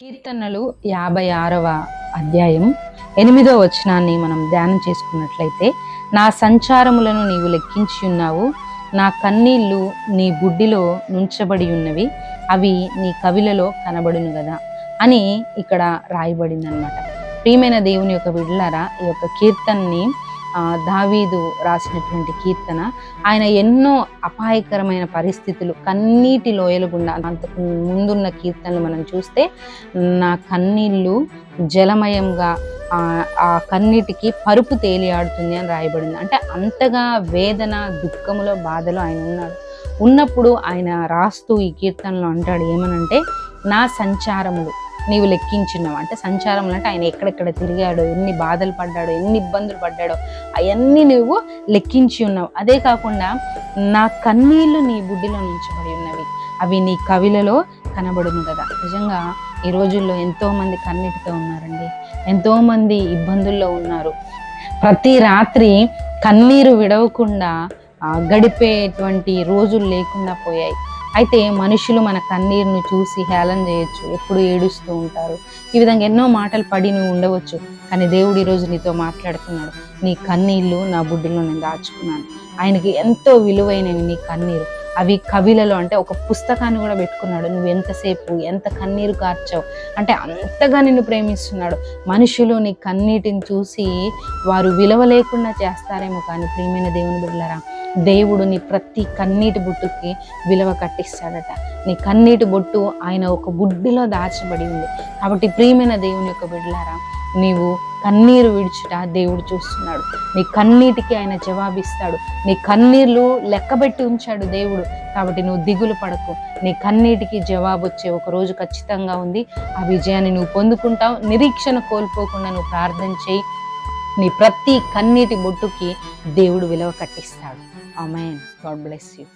కీర్తనలు యాభై ఆరవ అధ్యాయం ఎనిమిదో వచనాన్ని మనం ధ్యానం చేసుకున్నట్లయితే నా సంచారములను నీవు లెక్కించి ఉన్నావు నా కన్నీళ్ళు నీ బుడ్డిలో నుంచబడి ఉన్నవి అవి నీ కవిలలో కనబడును కదా అని ఇక్కడ రాయబడింది అనమాట ప్రియమైన దేవుని యొక్క విడులారా ఈ యొక్క కీర్తనని దావీదు రాసినటువంటి కీర్తన. ఆయన ఎన్నో అపాయకరమైన పరిస్థితులు కన్నీటి లోయల గుండా అంతకు ముందున్న కీర్తనలు మనం చూస్తే నా కన్నీళ్ళు జలమయంగా ఆ, ఆ కన్నీటికి పరుపు తేలియాడుతుంది అని రాయబడింది. అంటే అంతగా వేదన దుఃఖములో బాధలో ఆయన ఉన్నాడు. ఉన్నప్పుడు ఆయన రాస్తూ ఈ కీర్తనలో అంటాడు ఏమనంటే నా సంచారములు నీవు లెక్కించున్నావు. అంటే సంచారంలో అంటే ఆయన ఎక్కడెక్కడ తిరిగాడు ఎన్ని బాధలు పడ్డాడు ఎన్ని ఇబ్బందులు పడ్డాడో అవన్నీ నువ్వు లెక్కించి ఉన్నావు. అదే కాకుండా నా కన్నీళ్ళు నీ బుడ్డిలో నుంచబడి ఉన్నవి. అవి నీ కవిలలో కనబడును కదా. నిజంగా ఈ రోజుల్లో ఎంతోమంది కన్నీటితో ఉన్నారండి. ఎంతోమంది ఇబ్బందుల్లో ఉన్నారు. ప్రతి రాత్రి కన్నీరు విడవకుండా గడిపేటువంటి రోజులు లేకుండా పోయాయి. అయితే మనుషులు మన కన్నీరును చూసి హేళన చేయొచ్చు ఎప్పుడు ఏడుస్తూ ఉంటారు. ఈ విధంగా ఎన్నో మాటలు పడి నువ్వు ఉండవచ్చు కానీ దేవుడు ఈరోజు నీతో మాట్లాడుతున్నాడు. నీ కన్నీళ్ళు నా బుడ్డిలో నేను దాచుకున్నాను. ఆయనకి ఎంతో విలువైనవి నీ కన్నీరు. అవి కవిలలో అంటే ఒక పుస్తకాన్ని కూడా పెట్టుకున్నాడు. నువ్వు ఎంతసేపు ఎంత కన్నీరు కార్చావు? అంటే అంతగా నిన్ను ప్రేమిస్తున్నాడు. మనుషులు నీ కన్నీటిని చూసి వారు విలువ లేకుండా చేస్తారేమో కానీ ప్రియమైన దేవుని బిడ్డలరా దేవుడు నీ ప్రతి కన్నీటి బొట్టుకి విలువ కట్టిస్తాడట. నీ కన్నీటి బొట్టు ఆయన ఒక బుడ్డిలో దాచబడి ఉంది. కాబట్టి ప్రియమైన దేవుని యొక్క బిడ్డలారా నీవు కన్నీరు విడిచుట దేవుడు చూస్తున్నాడు. నీ కన్నీటికి ఆయన జవాబిస్తాడు. నీ కన్నీర్లు లెక్కబెట్టి ఉంచాడు దేవుడు. కాబట్టి నువ్వు దిగులు పడకు. నీ కన్నీటికి జవాబు వచ్చే ఒక రోజు ఖచ్చితంగా ఉంది. ఆ విజయాన్ని నువ్వు పొందుకుంటావు. నిరీక్షణ కోల్పోకుండా నువ్వు ప్రార్థన చేయి. నీ ప్రతి కన్నీటి బొట్టుకి దేవుడు విలువ కట్టిస్తాడు. ఆమెన్. God bless you.